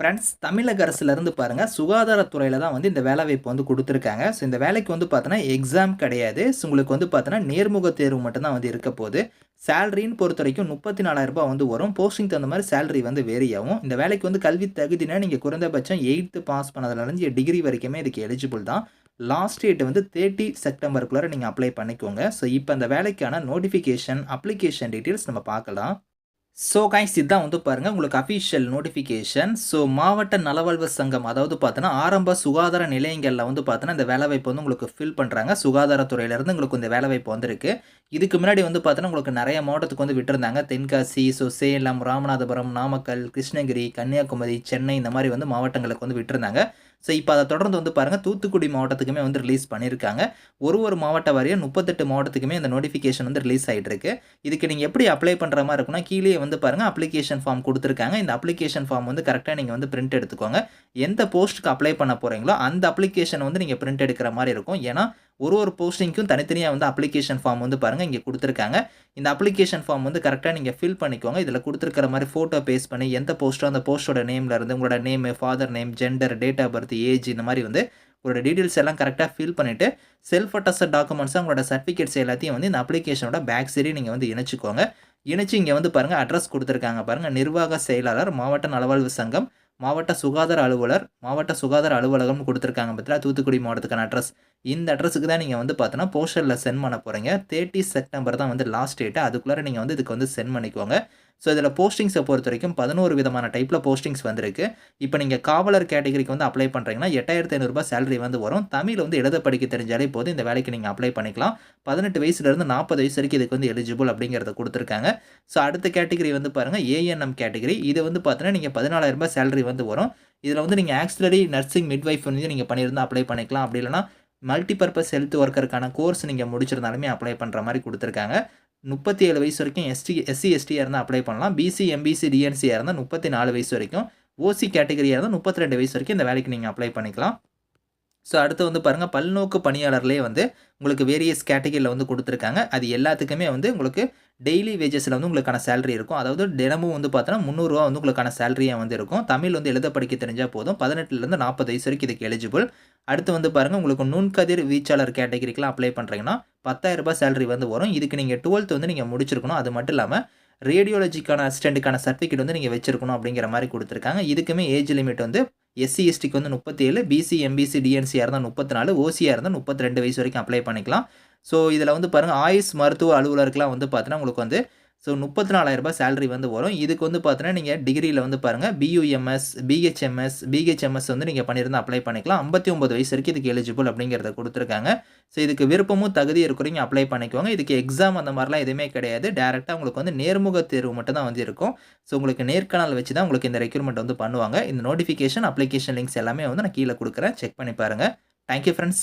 Friends தமிழக அரசுலேருந்து பாருங்கள் சுகாதாரத்துறையில் தான் வந்து இந்த வேலைவாய்ப்பு வந்து கொடுத்துருக்காங்க. ஸோ இந்த வேலைக்கு வந்து பார்த்தோன்னா எக்ஸாம் கிடையாது. ஸோ உங்களுக்கு வந்து பார்த்தோன்னா நேர்முக தேர்வு மட்டும்தான் வந்து இருக்க போகுது. சேலரின்னு பொறுத்த வரைக்கும் முப்பத்தி நாலாயிரரூபா வந்து வரும். போஸ்டிங் தகுந்த மாதிரி சேலரி வந்து வேரி ஆகும். இந்த வேலைக்கு வந்து கல்வி தகுதினா நீங்கள் குறைந்தபட்சம் எயித்து பாஸ் பண்ணதுலேருந்து டிகிரி வரைக்குமே இதுக்கு எலிஜிபிள் தான். லாஸ்ட் டேட் வந்து தேர்ட்டி செப்டம்பருக்குள்ளே நீங்கள் அப்ளை பண்ணிக்கோங்க. ஸோ இப்போ அந்த வேலைக்கான நோட்டிஃபிகேஷன் அப்ளிகேஷன் டீட்டெயில்ஸ் நம்ம பார்க்கலாம். ஸோ கைஸ் இதுதான் வந்து பாருங்கள் உங்களுக்கு அஃபிஷியல் நோட்டிஃபிகேஷன் ஸோ மாவட்ட நலவாழ்வு சங்கம் அதாவது பார்த்தோன்னா ஆரம்ப சுகாதார நிலையங்களில் வந்து பார்த்தோன்னா இந்த வேலைவாய்ப்பு வந்து உங்களுக்கு ஃபில் பண்ணுறாங்க சுகாதாரத்துறையிலேருந்து உங்களுக்கு இந்த வேலைவாய்ப்பு வந்திருக்கு. இதுக்கு முன்னாடி வந்து பார்த்தோன்னா உங்களுக்கு நிறைய மாவட்டத்துக்கு வந்து விட்டுருந்தாங்க. தென்காசி ஸோ சேலம் ராமநாதபுரம் நாமக்கல் கிருஷ்ணகிரி கன்னியாகுமரி சென்னை இந்த மாதிரி வந்து மாவட்டங்களுக்கு வந்து விட்டுருந்தாங்க. ஸோ இப்போ அதை தொடர்ந்து வந்து பாருங்கள் தூத்துக்குடி மாவட்டத்துக்குமே வந்து ரிலீஸ் பண்ணியிருக்காங்க ஒரு ஒரு மாவட்ட வாரியாக முப்பத்தெட்டு மாவட்டத்துக்குமே இந்த நோட்டிஃபிகேஷன் வந்து ரிலீஸ் ஆகிட்டு இருக்கு இதுக்கு நீங்கள் எப்படி அப்ளை பண்ணுற மாதிரி இருக்குன்னா கீழே வந்து பாருங்கள் அப்ளிகேஷன் ஃபார்ம் கொடுத்துருக்காங்க. இந்த அப்ளிகேஷன் ஃபார்ம் வந்து கரெக்டாக நீங்கள் வந்து பிரிண்ட் எடுத்துக்கோங்க. எந்த போஸ்ட்டுக்கு அப்ளை பண்ண போகிறீங்களோ அந்த அப்ளிகேஷன் வந்து நீங்கள் பிரிண்ட் எடுக்கிற மாதிரி இருக்கும். ஏன்னா ஒரு ஒரு போஸ்டிங்க்கும் தனித்தனியாக வந்து அப்ளிகேஷன் ஃபார்ம் வந்து பாருங்கள் இங்கே கொடுத்துருக்காங்க. இந்த அப்ளிகேஷன் ஃபார்ம் வந்து கரெக்டாக நீங்கள் ஃபில் பண்ணிக்கோங்க. இதில் கொடுத்துருக்கிற மாதிரி ஃபோட்டோ பேஸ் பண்ணி எந்த போஸ்ட்டோ அந்த போஸ்ட்டோட நேமில் இருந்து உங்களோட name father name gender date of birth age இந்த மாதிரி வந்து உங்களோட டீட்டெயில்ஸ் எல்லாம் கரெக்டாக ஃபில் பண்ணிவிட்டு செல்ஃப் அட்டஸ்ட் டாக்குமெண்ட்ஸாக உங்களோட சர்டிஃபிகேட்ஸ் எல்லாத்தையும் வந்து இந்த அப்ளிகேஷனோட பேக் சரி நீங்கள் வந்து இணைச்சிக்கோங்க. இணைச்சி இங்கே வந்து பாருங்கள் அட்ரஸ் கொடுத்துருக்காங்க பாருங்கள் நிர்வாக செயலாளர் மாவட்ட நலவாழ்வு சங்கம் மாவட்ட சுகாதார அலுவலர் மாவட்ட சுகாதார அலுவலகம்னு கொடுத்துருக்காங்க பார்த்தீங்களா தூத்துக்குடி மாவட்டத்துக்கான அட்ரஸ் இந்த அட்ரஸுக்கு தான் நீங்கள் வந்து பார்த்தோன்னா போஸ்டரில் சென்ட் பண்ண போகிறீங்க தேர்ட்டி செப்டம்பர் தான் வந்து லாஸ்ட் டேட்டு அதுக்குள்ளே நீங்கள் வந்து இதுக்கு வந்து சென்ட் பண்ணிக்கோங்க. ஸோ இதில் போஸ்டிங்ஸை பொறுத்த வரைக்கும் பதினோரு விதமான டைப்பில் போஸ்டிங்ஸ் வந்திருக்கு. இப்போ நீங்கள் காவலர் கேட்டகரிக்கு வந்து அப்ளை பண்ணுறீங்கன்னா எட்டாயிரத்தி ஐநூறுரூபா சேலரி வந்து வரும். தமிழ் வந்து எழுத படிக்க தெரிஞ்சாலே போதும். இந்த வேலைக்கு நீங்கள் அப்ளை பண்ணிக்கலாம். பதினெட்டு வயசுலேருந்து நாற்பது வயசு வரைக்கும் இதுக்கு வந்து எலிஜிபிள் அப்படிங்கிறத கொடுத்துருக்காங்க. ஸோ அடுத்த கேட்டகரி வந்து பாருங்கள் ஏஎன்எம் கேட்டகரி இது வந்து பார்த்தீங்கன்னா நீங்கள் பதினாலாயிரரூபா சேலரி வந்து வரும். இதில் வந்து நீங்கள் ஆக்சிலரி நர்சிங் மிட்வைஃப் வந்து நீங்கள் பண்ணியிருந்தால் அப்ளை பண்ணிக்கலாம். அப்படி இல்லைனா மல்டிபர்பஸ் ஹெல்த் ஒர்க்கருக்கான கோர்ஸ் நீங்கள் முடிச்சிருந்தாலுமே அப்ளை பண்ணுற மாதிரி கொடுத்துருக்காங்க. முப்பத்தி ஏழு வயசு வரைக்கும் எஸ்டி எஸ்சி எஸ்டியாக இருந்தால் அப்ளை பண்ணலாம். பிசி எம்பிசி டிஎன்சியாக இருந்தால் முப்பத்தி நாலு வயசு வரைக்கும். ஓசி கேட்டகரியாக இருந்தால் முப்பத்தி ரெண்டு வயசு வரைக்கும் இந்த வேலைக்கு நீங்கள் அப்ளை பண்ணிக்கலாம். ஸோ அடுத்து வந்து பாருங்கள் பல்நோக்கு பணியாளர்லேயே வந்து உங்களுக்கு வேரியஸ் கேட்டகரியில் வந்து கொடுத்துருக்காங்க. அது எல்லாத்துக்குமே வந்து உங்களுக்கு டெய்லி வேஜஸில் வந்து உங்களுக்கான சேலரி இருக்கும். அதாவது தினமும் வந்து பார்த்தோன்னா முந்நூறுரூவா வந்து உங்களுக்கான சேலரியாக வந்து இருக்கும். தமிழ் வந்து எழுத படிக்க தெரிஞ்சால் போதும். பதினெட்டுலேருந்து நாற்பது வயசு வரைக்கும் இதுக்கு எலிஜிபிள் அடுத்து வந்து பாருங்கள் உங்களுக்கு நுண்கதிர் வீச்சாளர் கேட்டகரிக்கெலாம் அப்ளை பண்ணுறீங்கன்னா பத்தாயிரரூபா சேலரி வந்து வரும். இதுக்கு நீங்கள் டுவெல்த் வந்து நீங்கள் முடிச்சிருக்கணும். அது மட்டும் இல்லாமல் ரேடியோலஜிக்கான அசிஸ்டண்ட்டுக்கான சர்டிஃபிகேட் வந்து நீங்கள் வச்சிருக்கணும் அப்படிங்கிற மாதிரி கொடுத்துருக்காங்க. இதுக்குமே ஏஜ் லிமிட் வந்து எஸ்சி எஸ்டிக்கு வந்து முப்பத்தி ஏழு பிசி எம்பிசி டிஎன்சியாக இருந்தால் முப்பத்தி நாலு ஓசியாக இருந்தால் முப்பத்தி ரெண்டு வயசு வரைக்கும் அப்ளை பண்ணிக்கலாம். ஸோ இதில் வந்து பாருங்கள் ஆயுஷ் மருத்துவ அலுவலருக்குலாம் வந்து பார்த்தீங்கன்னா உங்களுக்கு வந்து ஸோ முப்பத்தி நாலாயிரரூபா சேலரி வந்து வரும். இதுக்கு வந்து பார்த்தீங்கன்னா நீங்கள் டிகிரியில் வந்து பாருங்கள் பியூஎம்எஸ் பிஹெச்எம்எஸ் பிஹெச்எம்எஸ் வந்து நீங்கள் பண்ணியிருந்தால் அப்ளை பண்ணிக்கலாம். ஐம்பத்தி ஒம்பது வயசு வரைக்கும் இதுக்கு எலிஜிபிள் அப்படிங்கிறத கொடுத்துருக்காங்க. ஸோ இதுக்கு விருப்பமும் தகுதி இருக்கிறீங்க அப்ளை பண்ணிக்கோங்க. இதுக்கு எக்ஸாம் அந்த மாதிரிலாம் எதுவுமே கிடையாது. டேரெக்டாக உங்களுக்கு வந்து நேர்முக தேர்வு மட்டும் தான் வந்து இருக்கும். ஸோ உங்களுக்கு நேர்காணல் வச்சு தான் உங்களுக்கு இந்த ரெக்யூர்மெண்ட் வந்து பண்ணுவாங்க. இந்த நோட்டிஃபிகேஷன் அப்ளிகேஷன் லிங்க்ஸ் எல்லாமே வந்து நான் கீழே கொடுக்குறேன். செக் பண்ணி பாருங்கள் தேங்க்யூ ஃப்ரெண்ட்ஸ்